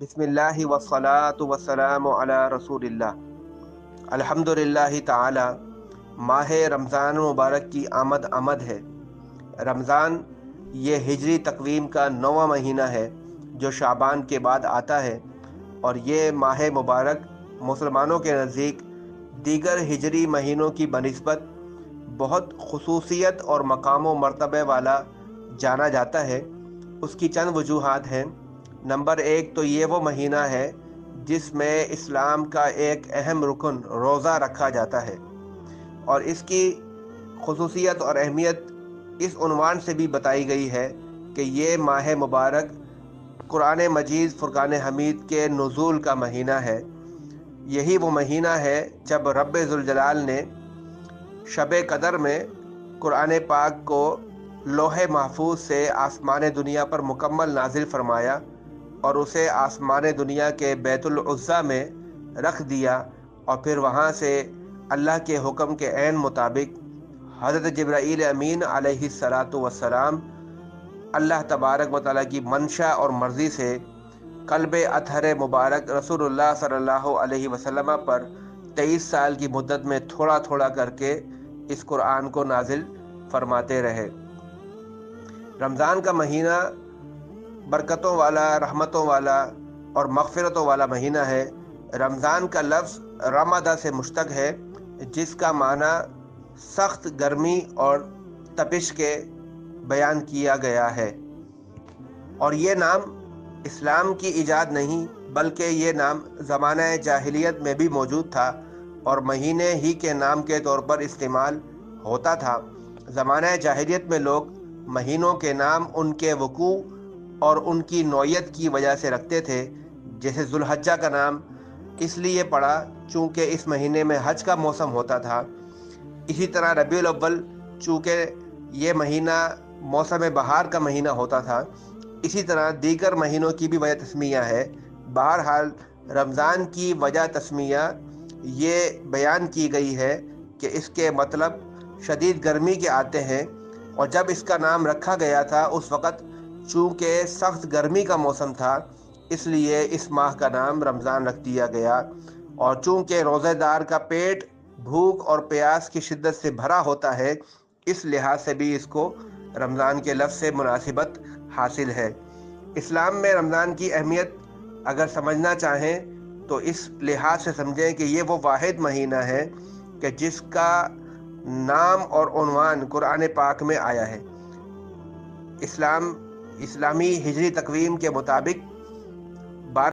بسم اللہ وسلاۃ وسلام علی رسول اللہ۔ الحمد للہ تعالی، ماہ رمضان مبارک کی آمد آمد ہے۔ رمضان یہ ہجری تقویم کا نواں مہینہ ہے جو شعبان کے بعد آتا ہے۔ اور یہ ماہ مبارک مسلمانوں کے نزدیک دیگر ہجری مہینوں کی بنسبت بہت خصوصیت اور مقام و مرتبہ والا جانا جاتا ہے۔ اس کی چند وجوہات ہیں۔ نمبر ایک تو یہ وہ مہینہ ہے جس میں اسلام کا ایک اہم رکن روزہ رکھا جاتا ہے اور اس کی خصوصیت اور اہمیت اس عنوان سے بھی بتائی گئی ہے کہ یہ ماہ مبارک قرآن مجید فرقان حمید کے نزول کا مہینہ ہے۔ یہی وہ مہینہ ہے جب رب ذوالجلال نے شب قدر میں قرآن پاک کو لوح محفوظ سے آسمان دنیا پر مکمل نازل فرمایا۔ اور اسے آسمان دنیا کے بیت العضیٰ میں رکھ دیا اور پھر وہاں سے اللہ کے حکم کے عین مطابق حضرت جبرائیل امین علیہ السلاۃ وسلام اللہ تبارک و تعالیٰ کی منشا اور مرضی سے قلب اطہر مبارک رسول اللہ صلی اللہ علیہ وسلم پر تیئیس سال کی مدت میں تھوڑا تھوڑا کر کے اس قرآن کو نازل فرماتے رہے۔ رمضان کا مہینہ برکتوں والا، رحمتوں والا اور مغفرتوں والا مہینہ ہے۔ رمضان کا لفظ رمادہ سے مشتق ہے، جس کا معنی سخت گرمی اور تپش کے بیان کیا گیا ہے۔ اور یہ نام اسلام کی ایجاد نہیں، بلکہ یہ نام زمانہ جاہلیت میں بھی موجود تھا اور مہینے ہی کے نام کے طور پر استعمال ہوتا تھا۔ زمانہ جاہلیت میں لوگ مہینوں کے نام ان کے وقوع اور ان کی نوعیت کی وجہ سے رکھتے تھے، جیسے ذوالحجہ کا نام۔ اس لیے پڑا چونکہ اس مہینے میں حج کا موسم ہوتا تھا۔ اسی طرح ربیع الاول، چونکہ یہ مہینہ موسم بہار کا مہینہ ہوتا تھا۔ اسی طرح دیگر مہینوں کی بھی وجہ تسمیہ ہے۔ بہرحال، رمضان کی وجہ تسمیہ یہ بیان کی گئی ہے کہ اس کے مطلب شدید گرمی کے آتے ہیں۔ اور جب اس کا نام رکھا گیا تھا، اس وقت چونکہ سخت گرمی کا موسم تھا، اس لیے اس ماہ کا نام رمضان رکھ دیا گیا۔ اور چونکہ روزہ دار کا پیٹ بھوک اور پیاس کی شدت سے بھرا ہوتا ہے، اس لحاظ سے بھی اس کو رمضان کے لفظ سے مناسبت حاصل ہے۔ اسلام میں رمضان کی اہمیت اگر سمجھنا چاہیں تو اس لحاظ سے سمجھیں کہ یہ وہ واحد مہینہ ہے کہ جس کا نام اور عنوان قرآن پاک میں آیا ہے۔ اسلام اسلامی ہجری تقویم کے مطابق